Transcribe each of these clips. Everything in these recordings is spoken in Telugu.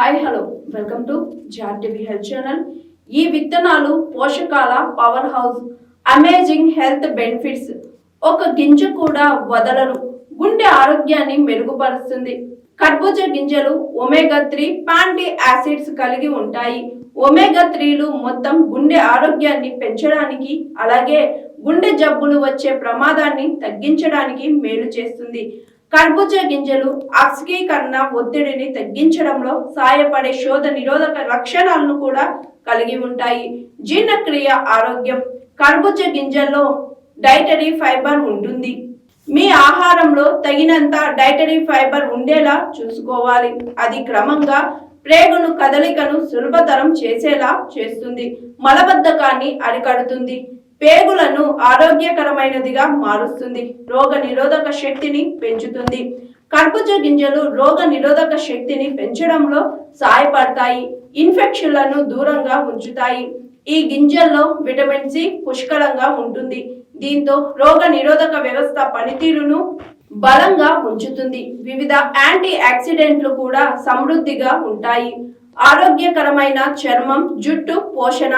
హాయ్ హలో వెల్కమ్ టు జార్టీవీ హెల్త్ ఛానల్ ఈ విత్తనాలు పోషకాల powerhouse amazing health benefits ఒక గింజ కూడా వదలరు. గుండె ఆరోగ్యాన్ని మెరుగుపరుస్తుంది. కర్బూజ గింజలు ఒమేగా త్రీ పాంటీ యాసిడ్స్ కలిగి ఉంటాయి. ఒమేగా త్రీలు మొత్తం గుండె ఆరోగ్యాన్ని పెంచడానికి అలాగే గుండె జబ్బులు వచ్చే ప్రమాదాన్ని తగ్గించడానికి మేలు చేస్తుంది. కర్బూజ గింజలు ఆక్సిగీకరణ ఒత్తిడిని తగ్గించడంలో సహాయపడే శోధ నిరోధక లక్షణాలను కూడా కలిగి ఉంటాయి. జీర్ణక్రియ ఆరోగ్యం కర్బూజ గింజల్లో డైటరీ ఫైబర్ ఉంటుంది. మీ ఆహారంలో తగినంత డైటరీ ఫైబర్ ఉండేలా చూసుకోవాలి. అది క్రమంగా ప్రేగును కదలికను సులభతరం చేసేలా చేస్తుంది. మలబద్ధకాన్ని అరికడుతుంది. పేగులను ఆరోగ్యకరమైనదిగా మారుస్తుంది. రోగ నిరోధక శక్తిని పెంచుతుంది. కర్బూజ గింజలు రోగ నిరోధక శక్తిని పెంచడంలో సహాయపడతాయి. ఇన్ఫెక్షన్లను దూరంగా ఉంచుతాయి. ఈ గింజల్లో విటమిన్ సి పుష్కలంగా ఉంటుంది. దీంతో రోగ నిరోధక వ్యవస్థ పనితీరును బలంగా ఉంచుతుంది. వివిధ యాంటీ ఆక్సిడెంట్లు కూడా సమృద్ధిగా ఉంటాయి. ఆరోగ్యకరమైన చర్మం జుట్టు పోషణ.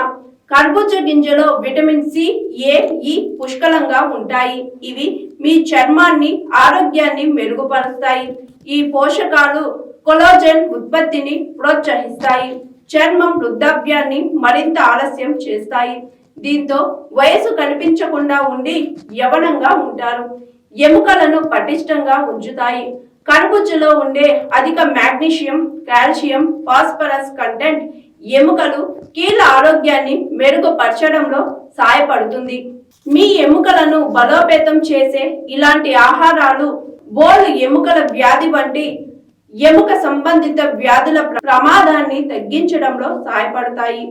కర్బూజ గింజలో విటమిన్ సి ఏ ఈ పుష్కలంగా ఉంటాయి. ఇవి మీ చర్మాన్ని ఆరోగ్యాన్ని మెరుగుపరుస్తాయి. ఈ పోషకాలు కొలోజన్ ఉత్పత్తిని ప్రోత్సహిస్తాయి. చర్మం వృద్ధాప్యాన్ని మరింత ఆలస్యం చేస్తాయి. దీంతో వయసు కనిపించకుండా ఉండి యవనంగా ఉంటారు. ఎముకలను పటిష్టంగా ఉంచుతాయి. కర్బూజలో ఉండే అధిక మాగ్నీషియం కాల్షియం ఫాస్ఫరస్ కంటెంట్ ఎముకలు కీళ్ళ ఆరోగ్యాన్ని మెరుగుపరచడంలో సహాయపడుతుంది మీ ఎముకలను బలోపేతం చేసే ఇలాంటి ఆహారాలు బోల్డ్ ఎముకల వ్యాధి వంటి ఎముక సంబంధిత వ్యాధుల ప్రమాదాన్ని తగ్గించడంలో సహాయపడతాయి